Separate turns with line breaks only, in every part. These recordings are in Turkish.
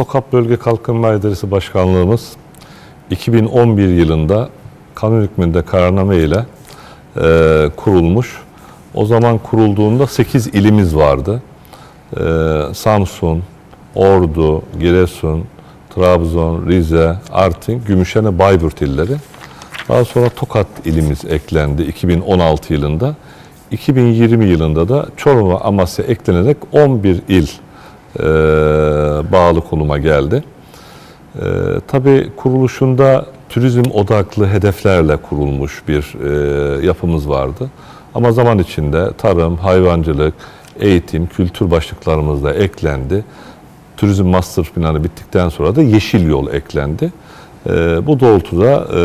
Tokap Bölge Kalkınma İdaresi Başkanlığımız 2011 yılında kanun hükmünde kararname ile e, kurulmuş. O zaman kurulduğunda 8 ilimiz vardı. E, Samsun, Ordu, Giresun, Trabzon, Rize, Artvin, Gümüşhane, Bayburt illeri. Daha sonra Tokat ilimiz eklendi 2016 yılında. 2020 yılında da Çorum ve Amasya eklenerek 11 il e, bağlı konuma geldi. E, tabii kuruluşunda turizm odaklı hedeflerle kurulmuş bir e, yapımız vardı. Ama zaman içinde tarım, hayvancılık, eğitim, kültür başlıklarımız da eklendi. Turizm Master Planı bittikten sonra da Yeşil Yol eklendi. E, bu doğrultuda e,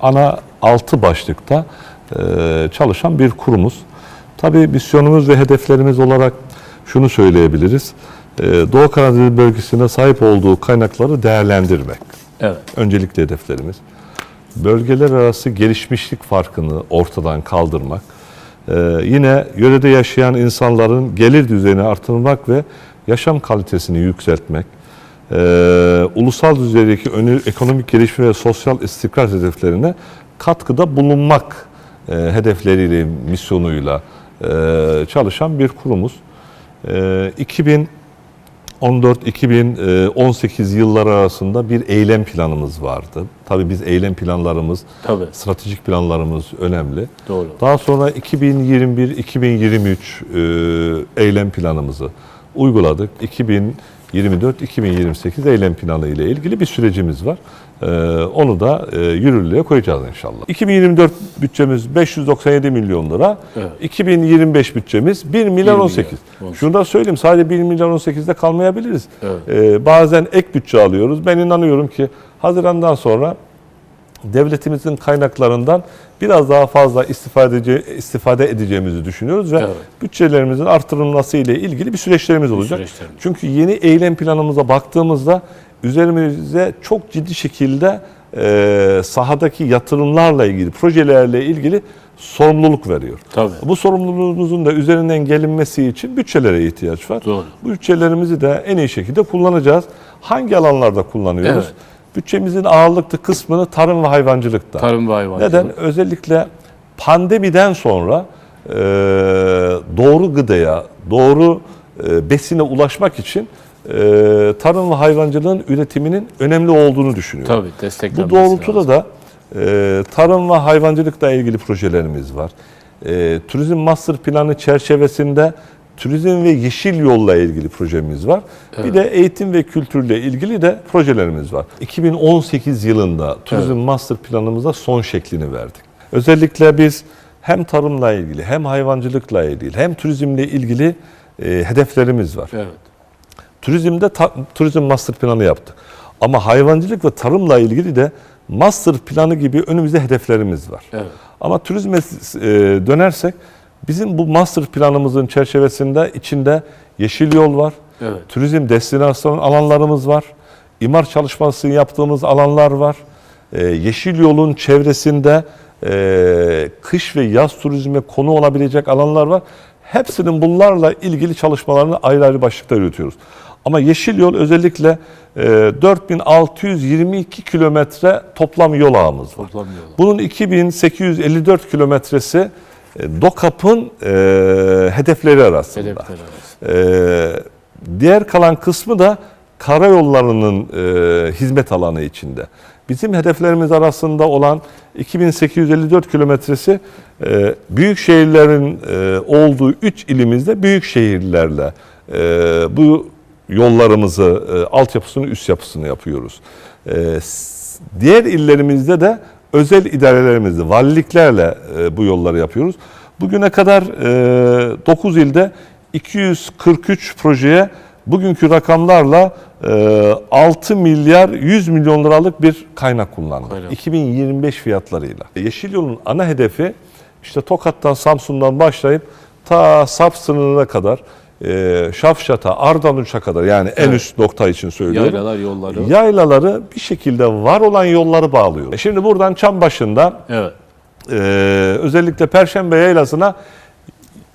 ana altı başlıkta e, çalışan bir kurumuz. Tabii misyonumuz ve hedeflerimiz olarak şunu söyleyebiliriz. E, Doğu Karadeniz bölgesinde sahip olduğu kaynakları değerlendirmek.
Evet.
Öncelikli hedeflerimiz. Bölgeler arası gelişmişlik farkını ortadan kaldırmak. Ee, yine yörede yaşayan insanların gelir düzeyini artırmak ve yaşam kalitesini yükseltmek. Ee, ulusal düzeydeki önü, ekonomik gelişme ve sosyal istikrar hedeflerine katkıda bulunmak e, hedefleriyle, misyonuyla e, çalışan bir kurumuz. Ee, 2000 14-2018 yılları arasında bir eylem planımız vardı. Tabii biz eylem planlarımız,
Tabii.
stratejik planlarımız önemli.
Doğru.
Daha sonra 2021-2023 e, eylem planımızı uyguladık. 2024-2028 eylem planı ile ilgili bir sürecimiz var. E, onu da e, yürürlüğe koyacağız inşallah. 2024 bütçemiz 597 milyon lira.
Evet.
2025 bütçemiz 1 milyon
milyon
18.
18.
Şunu da söyleyeyim sadece 1 milyon 18'de kalmayabiliriz.
Evet.
Ee, bazen ek bütçe alıyoruz. Ben inanıyorum ki Haziran'dan sonra devletimizin kaynaklarından biraz daha fazla istifade, edece- istifade edeceğimizi düşünüyoruz ve
Evet.
bütçelerimizin artırılması ile ilgili bir süreçlerimiz olacak.
süreçlerimiz.
Çünkü yeni eylem planımıza baktığımızda üzerimize çok ciddi şekilde e, sahadaki yatırımlarla ilgili, projelerle ilgili sorumluluk veriyor.
Tabii.
Bu sorumluluğumuzun da üzerinden gelinmesi için bütçelere ihtiyaç var.
Doğru.
Bu bütçelerimizi de en iyi şekilde kullanacağız. Hangi alanlarda kullanıyoruz?
Evet.
Bütçemizin ağırlıklı kısmını tarım ve hayvancılıkta.
Tarım ve hayvancılık.
Neden? Özellikle pandemiden sonra e, doğru gıdaya, doğru e, besine ulaşmak için e, tarım ve hayvancılığın üretiminin önemli olduğunu düşünüyorum.
Tabii
Bu
desteklenmesi
doğrultuda
lazım.
da e, tarım ve hayvancılıkla ilgili projelerimiz var. E, turizm master planı çerçevesinde turizm ve yeşil yolla ilgili projemiz var. Bir de eğitim ve kültürle ilgili de projelerimiz var. 2018 yılında turizm master planımıza son şeklini verdik. Özellikle biz hem tarımla ilgili hem hayvancılıkla ilgili hem turizmle ilgili e, hedeflerimiz var.
Evet.
Turizmde ta- turizm master planı yaptık. Ama hayvancılık ve tarımla ilgili de master planı gibi önümüzde hedeflerimiz var.
Evet.
Ama turizme e, dönersek bizim bu master planımızın çerçevesinde içinde yeşil yol var.
Evet.
Turizm destinasyon alanlarımız var. İmar çalışması yaptığımız alanlar var. E, yeşil yolun çevresinde e, kış ve yaz turizme konu olabilecek alanlar var. Hepsinin bunlarla ilgili çalışmalarını ayrı ayrı başlıklar yürütüyoruz. Ama yeşil yol özellikle e, 4622 kilometre toplam yol ağımız var.
Toplam yolu.
Bunun 2854 kilometresi DOKAP'ın e, hedefleri arasında.
Hedefler arası.
Ee, diğer kalan kısmı da karayollarının e, hizmet alanı içinde. Bizim hedeflerimiz arasında olan 2854 kilometresi e, büyük şehirlerin e, olduğu 3 ilimizde büyük şehirlerle e, bu yollarımızı, e, altyapısını, üst yapısını yapıyoruz. E, diğer illerimizde de özel idarelerimizde, valiliklerle e, bu yolları yapıyoruz. Bugüne kadar e, 9 ilde 243 projeye bugünkü rakamlarla e, 6 milyar 100 milyon liralık bir kaynak kullandık.
Kaynak.
2025 fiyatlarıyla. Yeşil Yol'un ana hedefi işte Tokat'tan Samsun'dan başlayıp ta Sap sınırına kadar e, Şafşat'a, Ardanuç'a kadar yani en
Evet.
üst nokta için söylüyorum.
Yaylalar, yolları.
Yaylaları bir şekilde var olan yolları bağlıyor. E Şimdi buradan Çambaşı'nda
Evet.
e, özellikle Perşembe Yaylası'na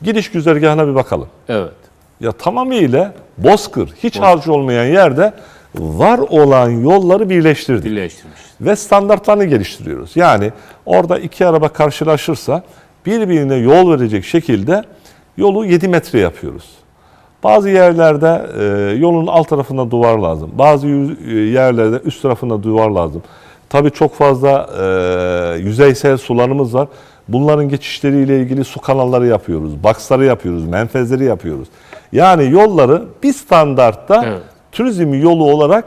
gidiş güzergahına bir bakalım.
Evet.
Ya tamamıyla bozkır, hiç harcı olmayan yerde var olan yolları birleştirdik
Birleştirmiş.
ve standartlarını geliştiriyoruz. Yani orada iki araba karşılaşırsa birbirine yol verecek şekilde yolu 7 metre yapıyoruz. Bazı yerlerde e, yolun alt tarafında duvar lazım. Bazı e, yerlerde üst tarafında duvar lazım. Tabii çok fazla e, yüzeysel sularımız var. Bunların geçişleriyle ilgili su kanalları yapıyoruz, baksları yapıyoruz, menfezleri yapıyoruz. Yani yolları bir standartta
Evet.
turizm yolu olarak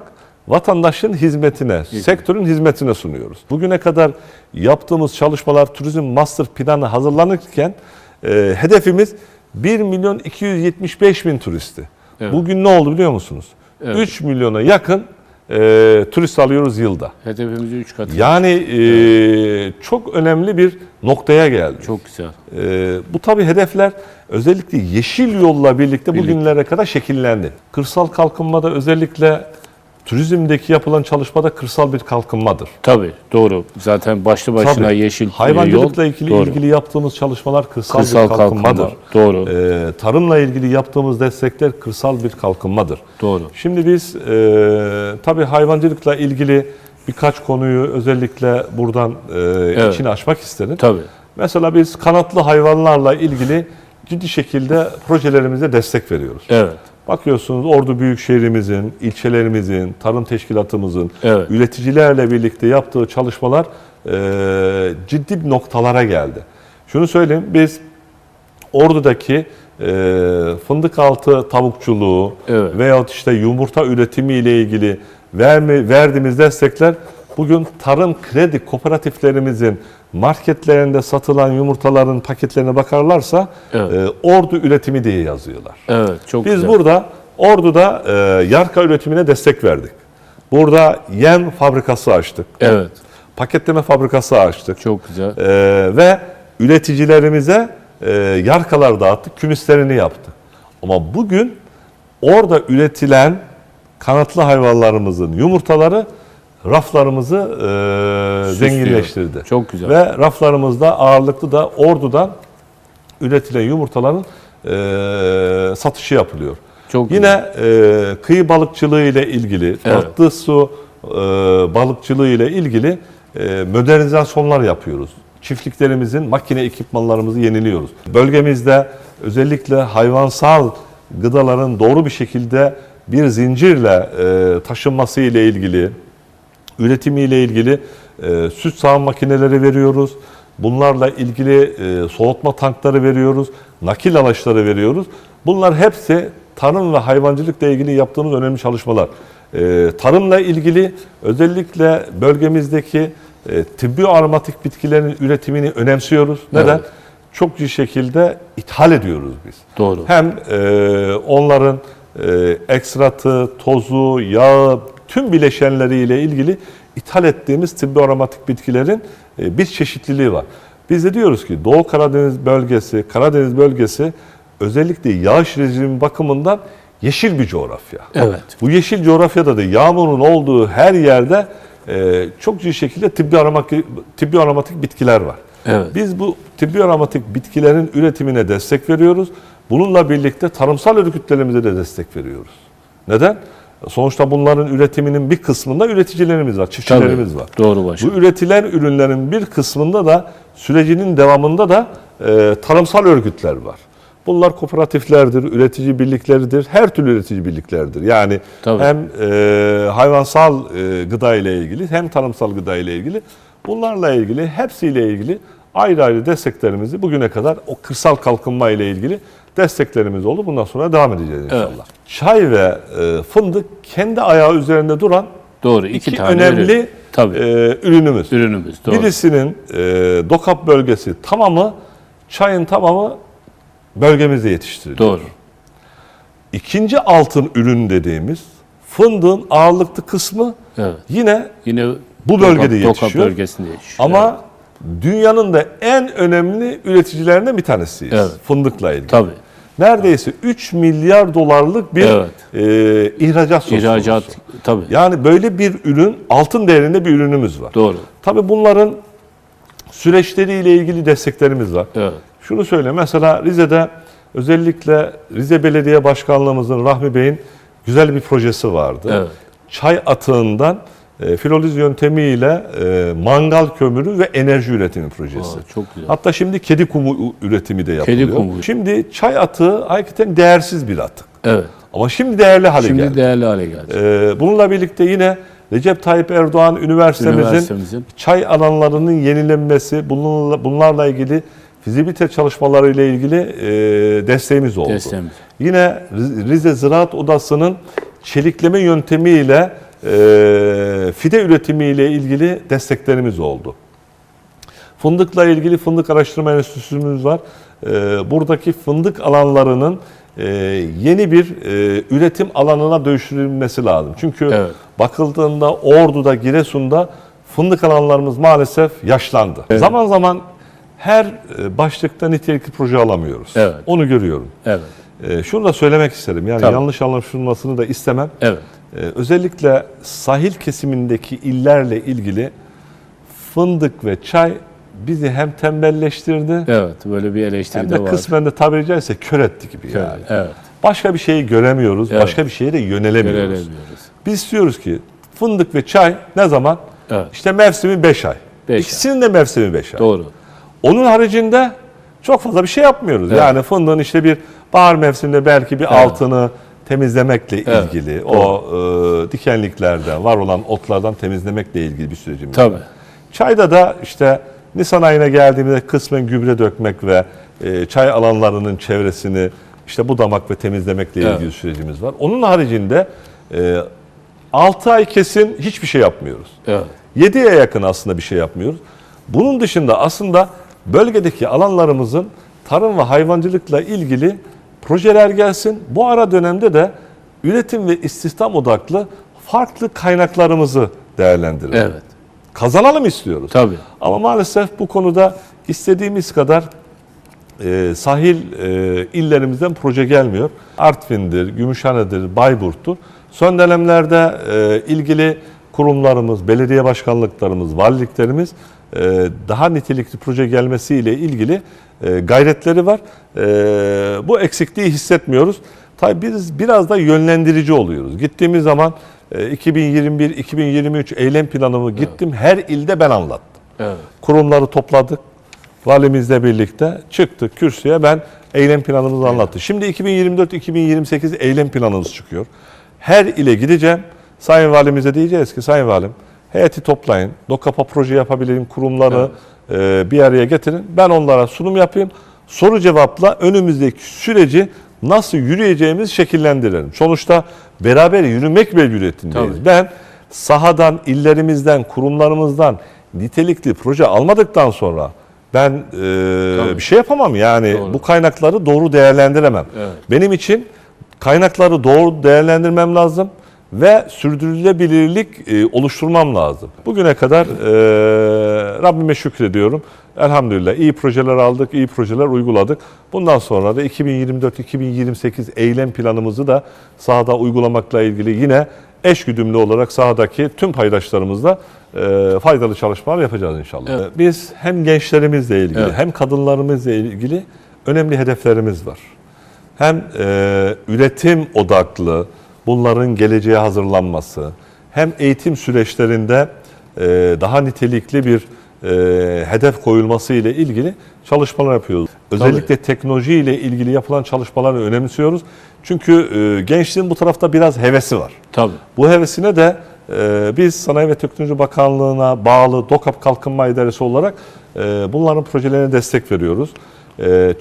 vatandaşın hizmetine, sektörün hizmetine sunuyoruz. Bugüne kadar yaptığımız çalışmalar turizm master planı hazırlanırken e, hedefimiz 1 milyon 275 bin turisti.
Evet.
Bugün ne oldu biliyor musunuz?
Evet.
3 milyona yakın e, turist alıyoruz yılda.
Hedefimizi 3 katı.
Yani e, çok önemli bir noktaya geldi.
Çok güzel.
Ee, bu tabii hedefler özellikle yeşil yolla birlikte bugünlere kadar şekillendi. Kırsal kalkınmada özellikle turizmdeki yapılan çalışmada kırsal bir kalkınmadır.
Tabii doğru. Zaten başlı başına
Tabii,
yeşil
hayvancılıkla
yol.
ilgili
doğru.
ilgili yaptığımız çalışmalar kırsal,
Kırsal
bir kalkınmadır.
kalkınma, doğru.
Ee, tarımla ilgili yaptığımız destekler kırsal bir kalkınmadır.
Doğru.
Şimdi biz e, tabii hayvancılıkla ilgili birkaç konuyu özellikle buradan e, içine açmak isterim.
Tabii.
Mesela biz kanatlı hayvanlarla ilgili ciddi şekilde projelerimize destek veriyoruz.
Evet.
Bakıyorsunuz Ordu Büyükşehirimizin, ilçelerimizin, tarım teşkilatımızın,
Evet.
üreticilerle birlikte yaptığı çalışmalar e, ciddi noktalara geldi. Şunu söyleyeyim, biz Ordu'daki e, fındık altı tavukçuluğu
Evet.
veyahut işte yumurta üretimi ile ilgili verme, verdiğimiz destekler bugün tarım kredi kooperatiflerimizin marketlerinde satılan yumurtaların paketlerine bakarlarsa
Evet.
e, Ordu üretimi diye yazıyorlar.
Evet. Çok
Biz
güzel.
burada Ordu'da e, yarka üretimine destek verdik. Burada yem fabrikası açtık.
Evet.
Paketleme fabrikası açtık.
Çok güzel.
E, ve üreticilerimize e, yarkalar dağıttık, kümüslerini yaptık. Ama bugün orada üretilen kanatlı hayvanlarımızın yumurtaları raflarımızı e, zenginleştirdi.
Çok güzel.
Ve raflarımızda ağırlıklı da ordudan üretilen yumurtaların e, satışı yapılıyor.
Çok
Yine e, kıyı balıkçılığı ile ilgili,
Evet.
tatlı su e, balıkçılığı ile ilgili e, modernizasyonlar yapıyoruz. Çiftliklerimizin makine ekipmanlarımızı yeniliyoruz. Bölgemizde özellikle hayvansal gıdaların doğru bir şekilde bir zincirle e, taşınması ile ilgili, üretimi ile ilgili e, süt sağım makineleri veriyoruz. Bunlarla ilgili e, soğutma tankları veriyoruz, nakil araçları veriyoruz. Bunlar hepsi tarım ve hayvancılıkla ilgili yaptığımız önemli çalışmalar. E, tarımla ilgili özellikle bölgemizdeki e, tıbbi aromatik bitkilerin üretimini önemsiyoruz. Neden?
Evet.
Çok ciddi şekilde ithal ediyoruz biz.
Doğru.
Hem e, onların e, ekstratı, tozu, yağı, tüm bileşenleriyle ilgili ithal ettiğimiz tıbbi aromatik bitkilerin e, bir çeşitliliği var. Biz de diyoruz ki Doğu Karadeniz bölgesi, Karadeniz bölgesi özellikle yağış rejimi bakımından yeşil bir coğrafya.
Evet.
Bu yeşil coğrafyada da yağmurun olduğu her yerde e, çok ciddi şekilde tıbbi aromatik, tıbbi aromatik bitkiler var.
Evet.
Biz bu tıbbi aromatik bitkilerin üretimine destek veriyoruz. Bununla birlikte tarımsal örgütlerimize de destek veriyoruz. Neden? Sonuçta bunların üretiminin bir kısmında üreticilerimiz var, çiftçilerimiz
Tabii.
var.
Doğru
Bu
başkanım.
üretilen ürünlerin bir kısmında da sürecinin devamında da e, tarımsal örgütler var. Bunlar kooperatiflerdir, üretici birlikleridir, her türlü üretici birliklerdir. Yani
Tabii.
hem e, hayvansal e, gıda ile ilgili hem tarımsal gıda ile ilgili bunlarla ilgili hepsiyle ilgili ayrı ayrı desteklerimizi bugüne kadar o kırsal kalkınma ile ilgili desteklerimiz oldu. Bundan sonra devam edeceğiz inşallah.
Evet.
Çay ve e, fındık kendi ayağı üzerinde duran
Doğru. iki,
iki,
tane
önemli
ürün. Tabii.
e, ürünümüz.
Ürünümüz. Doğru.
Birisinin e, Dokap bölgesi tamamı, çayın tamamı bölgemizde yetiştiriliyor.
Doğru.
İkinci altın ürün dediğimiz fındığın ağırlıklı kısmı
Evet.
yine
Yine
Bu bölgede
Dokap- Dokap
yetişiyor.
bölgesinde yetişiyor.
ama dünyanın da en önemli üreticilerinden bir tanesiyiz.
Evet.
Fındıkla ilgili.
Tabii.
Neredeyse 3 milyar dolarlık bir
Evet.
e, ihracat söz konusu.
İhracat. Tabii.
Yani böyle bir ürün, altın değerinde bir ürünümüz var.
Doğru.
Tabii bunların süreçleriyle ilgili desteklerimiz var.
Evet.
Şunu söyle mesela Rize'de Özellikle Rize Belediye Başkanlığımızın Rahmi Bey'in güzel bir projesi vardı.
Evet.
Çay atığından e, filoliz yöntemiyle e, mangal kömürü ve enerji üretimi projesi.
Aa, çok güzel.
Hatta şimdi kedi kumu üretimi de yapılıyor.
kumu.
Şimdi çay atığı hakikaten değersiz bir atık.
Evet.
Ama şimdi değerli hale
Şimdi
geldi.
değerli hale geldi.
Ee, bununla birlikte yine Recep Tayyip Erdoğan Üniversitemizin,
Üniversitemizin.
çay alanlarının yenilenmesi, bunlarla, bunlarla ilgili fizibilite çalışmaları ile ilgili e, desteğimiz oldu.
Desteğimiz.
Yine Riz- Rize Ziraat Odası'nın çelikleme yöntemiyle e, fide üretimi ile ilgili desteklerimiz oldu. Fındıkla ilgili Fındık Araştırma Enstitüsümüz var. Ee, buradaki fındık alanlarının e, yeni bir e, üretim alanına dönüştürülmesi lazım. Çünkü
Evet.
bakıldığında Ordu'da, Giresun'da fındık alanlarımız maalesef yaşlandı. Zaman zaman her e, başlıkta nitelikli proje alamıyoruz.
Evet.
Onu görüyorum.
Evet.
E, şunu da söylemek isterim. Yani
Tabii.
yanlış anlaşılmasını da istemem.
Evet.
Ee, özellikle sahil kesimindeki illerle ilgili fındık ve çay bizi hem tembelleştirdi
Evet. Böyle bir eleştiri
hem
de
de
var.
kısmen de tabiri caizse kör etti gibi
Evet.
yani.
Evet.
Başka bir şeyi göremiyoruz,
Evet.
başka bir şeye de yönelemiyoruz.
Göremiyoruz.
Biz istiyoruz ki fındık ve çay ne zaman?
Evet.
İşte mevsimi 5 ay.
Beş
İkisinin de mevsimi 5 ay.
Doğru.
Onun haricinde çok fazla bir şey yapmıyoruz.
Evet.
Yani fındığın işte bir bahar mevsiminde belki bir altını temizlemekle
Evet.
ilgili, o e, dikenliklerden, var olan otlardan temizlemekle ilgili bir sürecimiz
Tabii.
var. Çayda da işte Nisan ayına geldiğimizde kısmen gübre dökmek ve e, çay alanlarının çevresini işte budamak ve temizlemekle
Evet.
ilgili sürecimiz var. Onun haricinde e, 6 ay kesin hiçbir şey yapmıyoruz.
Evet.
7'ye yakın aslında bir şey yapmıyoruz. Bunun dışında aslında bölgedeki alanlarımızın tarım ve hayvancılıkla ilgili projeler gelsin. Bu ara dönemde de üretim ve istihdam odaklı farklı kaynaklarımızı değerlendirelim.
Evet.
Kazanalım istiyoruz.
Tabii.
Ama maalesef bu konuda istediğimiz kadar e, sahil e, illerimizden proje gelmiyor. Artvin'dir, Gümüşhane'dir, Bayburt'tur. Son dönemlerde e, ilgili kurumlarımız, belediye başkanlıklarımız, valiliklerimiz e, daha nitelikli proje gelmesiyle ilgili e, gayretleri var. E, bu eksikliği hissetmiyoruz. Tabii biz biraz da yönlendirici oluyoruz. Gittiğimiz zaman e, 2021-2023 eylem planımı gittim. Her ilde ben anlattım
Evet.
kurumları topladık. Valimizle birlikte çıktık kürsüye ben eylem planımızı anlattım. Şimdi 2024-2028 eylem planımız çıkıyor. Her ile gideceğim. Sayın Valimize diyeceğiz ki Sayın Valim heyeti toplayın. DOKAP'a proje yapabilen kurumları e, bir araya getirin. Ben onlara sunum yapayım. Soru cevapla önümüzdeki süreci nasıl yürüyeceğimiz şekillendirelim. Sonuçta beraber yürümek mecburiyetindeyiz.
Tabii.
Ben sahadan, illerimizden, kurumlarımızdan nitelikli proje almadıktan sonra ben e, bir şey yapamam. Yani
Doğru.
bu kaynakları doğru değerlendiremem.
Evet.
Benim için kaynakları doğru değerlendirmem lazım ve sürdürülebilirlik e, oluşturmam lazım. Bugüne kadar e, Rabbime şükrediyorum. Elhamdülillah iyi projeler aldık, iyi projeler uyguladık. Bundan sonra da 2024-2028 eylem planımızı da sahada uygulamakla ilgili yine eşgüdümlü olarak sahadaki tüm paydaşlarımızla e, faydalı çalışmalar yapacağız inşallah.
Evet.
E, Biz hem gençlerimizle ilgili
Evet.
hem kadınlarımızla ilgili önemli hedeflerimiz var hem e, üretim odaklı bunların geleceğe hazırlanması, hem eğitim süreçlerinde e, daha nitelikli bir e, hedef koyulması ile ilgili çalışmalar yapıyoruz. Özellikle teknoloji ile ilgili yapılan çalışmaları önemsiyoruz. Çünkü e, gençliğin bu tarafta biraz hevesi var.
Tabii.
Bu hevesine de biz Sanayi ve Teknoloji Bakanlığı'na bağlı DOKAP Kalkınma İdaresi olarak bunların projelerine destek veriyoruz.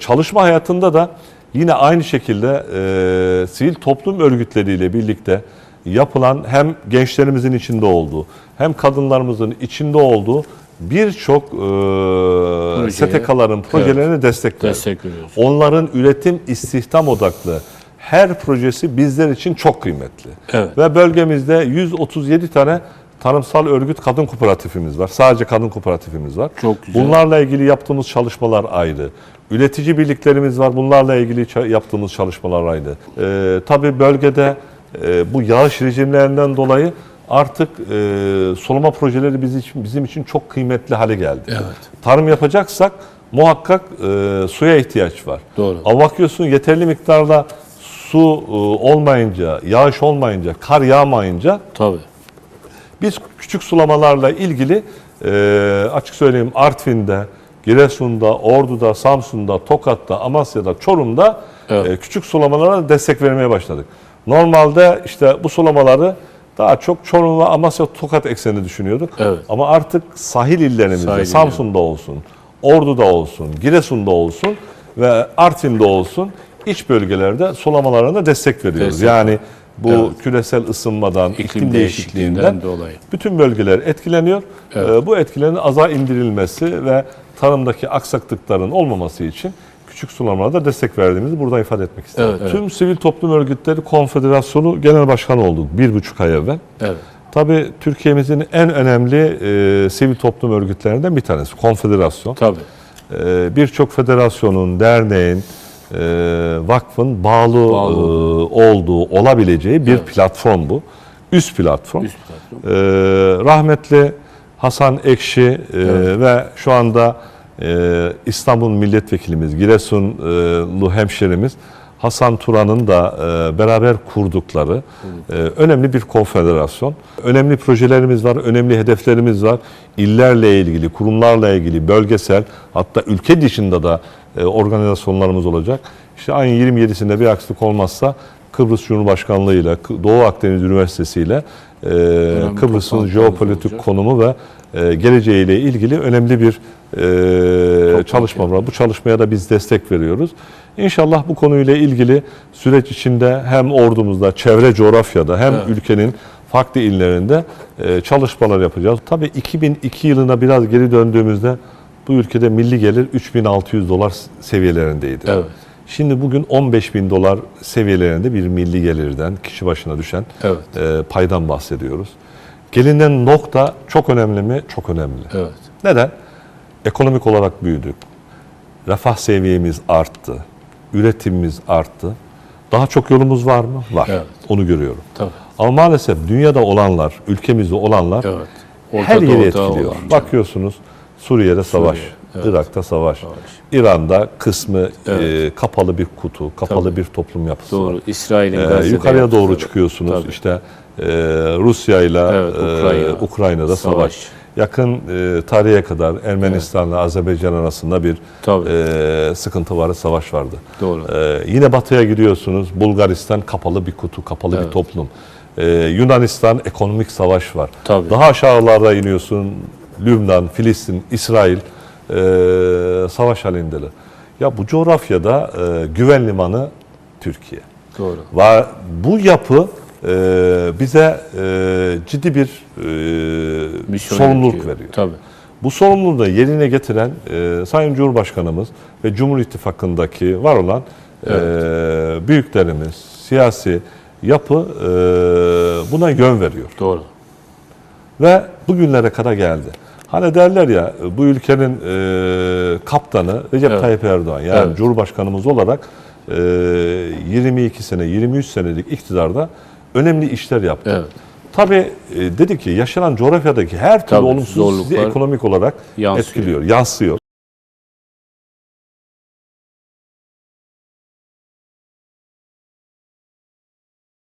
Çalışma hayatında da yine aynı şekilde e, sivil toplum örgütleriyle birlikte yapılan hem gençlerimizin içinde olduğu hem kadınlarımızın içinde olduğu birçok e, STK'ların projelerine veriyoruz.
Destek veriyoruz.
Onların üretim istihdam odaklı her projesi bizler için çok kıymetli.
Evet.
Ve bölgemizde 137 tane tarımsal örgüt kadın kooperatifimiz var. Sadece kadın kooperatifimiz var.
Çok güzel.
Bunlarla ilgili yaptığımız çalışmalar ayrı. Üretici birliklerimiz var. Bunlarla ilgili yaptığımız çalışmalar ayrı. Ee, tabii bölgede e, bu yağış rejimlerinden dolayı artık e, sulama projeleri bizim için, bizim için çok kıymetli hale geldi.
Evet.
Tarım yapacaksak muhakkak e, suya ihtiyaç var.
Doğru.
Ama bakıyorsun yeterli miktarda su e, olmayınca, yağış olmayınca, kar yağmayınca
Tabii.
biz küçük sulamalarla ilgili e, açık söyleyeyim Artvin'de, Giresun'da, Ordu'da, Samsun'da, Tokat'ta, Amasya'da, Çorum'da
Evet.
e, küçük sulamalara destek vermeye başladık. Normalde işte bu sulamaları daha çok Çorum ve Amasya Tokat ekseninde düşünüyorduk.
Evet.
Ama artık sahil illerimizde,
Sahil
Samsun'da olsun, Ordu'da olsun, Giresun'da olsun ve Artvin'de olsun iç bölgelerde sulamalarına destek veriyoruz.
Destek.
Yani bu
Evet.
küresel ısınmadan, iklim,
İklim
değişikliğinden
değişikliğinden dolayı.
bütün bölgeler etkileniyor.
Evet.
Ee, bu etkilerin aza indirilmesi ve tarımdaki aksaklıkların olmaması için küçük sulamalarda destek verdiğimizi burada ifade etmek istedim.
Evet, evet.
Tüm Sivil Toplum Örgütleri Konfederasyonu Genel Başkanı olduk bir buçuk ay evvel.
Evet.
Tabii Türkiye'mizin en önemli e, sivil toplum örgütlerinden bir tanesi konfederasyon.
Tabii.
E, Birçok federasyonun, derneğin, e, vakfın bağlı,
Bağlı.
e, olduğu, olabileceği bir platform bu. Üst platform.
Üst platform.
E, rahmetli Hasan Ekşi e, ve şu anda e, İstanbul milletvekilimiz, Giresunlu hemşerimiz Hasan Turan'ın da e, beraber kurdukları e, önemli bir konfederasyon. Önemli projelerimiz var, önemli hedeflerimiz var. İllerle ilgili, kurumlarla ilgili, bölgesel hatta ülke dışında da e, organizasyonlarımız olacak. İşte ayın 27'sinde bir aksilik olmazsa Kıbrıs Cumhurbaşkanlığı ile Doğu Akdeniz Üniversitesi ile e, Kıbrıs'ın jeopolitik
olacak.
konumu ve e, geleceğiyle ilgili önemli bir e, çalışma var. Bu çalışmaya da biz destek veriyoruz. İnşallah bu konuyla ilgili süreç içinde hem ordumuzda, çevre coğrafyada hem
Evet.
ülkenin farklı illerinde e, çalışmalar yapacağız. Tabii 2002 yılına biraz geri döndüğümüzde bu ülkede milli gelir 3600 dolar seviyelerindeydi.
Evet.
Şimdi bugün 15 bin dolar seviyelerinde bir milli gelirden kişi başına düşen
Evet.
e, paydan bahsediyoruz. Gelinen nokta çok önemli mi? Çok önemli.
Evet.
Neden? Ekonomik olarak büyüdük. Refah seviyemiz arttı. Üretimimiz arttı. Daha çok yolumuz var mı? Var.
Evet.
Onu görüyorum.
Tabii.
Ama maalesef dünyada olanlar, ülkemizde olanlar
Evet.
her yeri etkiliyor.
olan-
Bakıyorsunuz Suriye'de savaş,
evet.
Irak'ta savaş,
Savaş.
İran'da kısmı
Evet.
e, kapalı bir kutu, kapalı
Tabii.
bir toplum yapısı var.
Doğru. İsrail'in
Ee,
Gazze'de
yukarıya doğru
yaptıkları.
çıkıyorsunuz.
Tabii.
İşte e, Rusya ile
Evet, Ukrayna.
Ukrayna'da savaş.
Savaş.
Yakın e, tarihe kadar Ermenistan'la Azerbaycan arasında bir
Tabii.
e, sıkıntı var, savaş vardı.
Doğru.
E, yine batıya gidiyorsunuz. Bulgaristan kapalı bir kutu, kapalı bir
Evet.
toplum. E, Yunanistan ekonomik savaş var.
Tabii.
Daha aşağılarda iniyorsun. Lübnan, Filistin, İsrail e, savaş halindeler. Ya bu coğrafyada e, güven limanı Türkiye.
Doğru.
Ve bu yapı e, bize e, ciddi bir e,
Misyon
sorumluluk veriyor.
Tabii.
Bu sorumluluğu da yerine getiren e, Sayın Cumhurbaşkanımız ve Cumhur İttifakı'ndaki var olan e, büyüklerimiz, siyasi yapı e, buna yön veriyor.
Doğru.
Ve bugünlere kadar geldi. Hani derler ya bu ülkenin e, kaptanı Recep
Evet.
Tayyip Erdoğan yani
Evet.
Cumhurbaşkanımız olarak e, 22 sene 23 senelik iktidarda önemli işler yaptı.
Evet.
Tabii e, dedi ki yaşanan coğrafyadaki her türlü
Tabii,
olumsuzluk sizi ekonomik olarak
yansıyor.
etkiliyor, yansıyor.